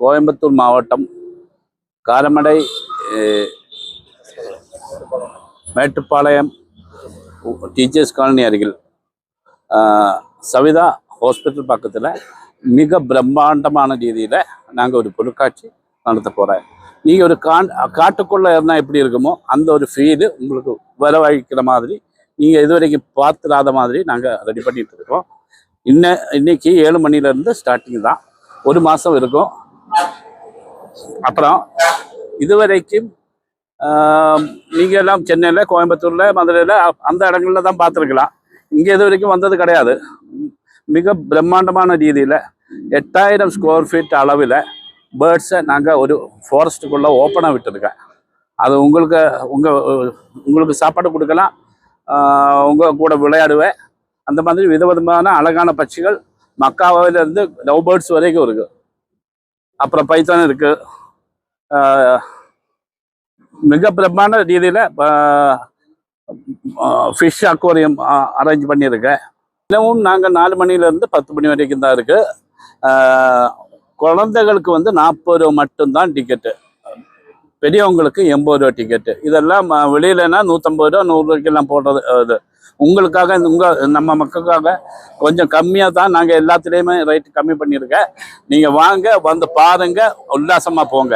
கோயம்புத்தூர் மாவட்டம் Karamadai Mettupalayam teachers colony அருகில். Savitha hospital பக்கத்தில் மிக பிரம்மாண்டமான ரீதியில் நாங்கள் ஒரு பொருட்காட்சி நடத்த போகிறேன் நீங்கள் ஒரு கான் காட்டுக்குள்ளே இருந்தால் எப்படி இருக்குமோ அந்த ஒரு ஃபீல் உங்களுக்கு வரவழைக்கிற மாதிரி நீங்கள் இதுவரைக்கும் பார்த்துடாத மாதிரி நாங்கள் ரெடி பண்ணிட்டு இருக்கோம். இன்ன இன்னைக்கு ஏழு மணிலேருந்து ஸ்டார்டிங் தான். ஒரு மாதம் இருக்கும். அப்புறம் இதுவரைக்கும் நீங்கள் நீங்க எல்லாம் சென்னையில கோயம்புத்தூர்ல மதுரையில் அந்த இடங்கள்ல தான் பார்த்துருக்கலாம். இங்க இது வரைக்கும் வந்தது கிடையாது. மிக பிரம்மாண்டமான ரீதியில எட்டாயிரம் ஸ்கொயர் ஃபீட் அளவில் பேர்ட்ஸை நாங்கள் ஒரு ஃபாரஸ்ட்டுக்குள்ளே ஓப்பனாக விட்டுருக்கேன் அது உங்களுக்கு உங்கள் உங்களுக்கு சாப்பாடு கொடுக்கலாம். உங்கள் கூட விளையாடுவேன் அந்த மாதிரி விதவிதமான அழகான பட்சிகள் மக்காவிலேருந்து லவ் பேர்ட்ஸ் வரைக்கும் இருக்கு. அப்புறம் பைத்தான் இருக்கு. மிக பிரமாண்ட ரீதியில் ஃபிஷ் அக்வாரியம் அரேஞ்ச் பண்ணியிருக்கேன். தினமும் நாங்கள் நாலு மணிலேருந்து பத்து மணி வரைக்கும் தான் இருக்கு. குழந்தைகளுக்கு வந்து நாற்பது ரூபா மட்டும்தான் டிக்கெட்டு பெரியவங்களுக்கு எண்பது ரூபா டிக்கெட்டு இதெல்லாம் ம- வெளியிலனா நூற்றம்பது ரூபா நூறு ரூபாய்க்கெல்லாம் போடுறது இது. உங்களுக்காக இந்த நம்ம மக்களுக்காக கொஞ்சம் கம்மியாக தான் நாங்கள் எல்லாத்துலேயுமே ரேட்டு கம்மி பண்ணியிருக்கேன். நீங்கள் வாங்க வந்து பாருங்கள் உல்லாசமாக போங்க.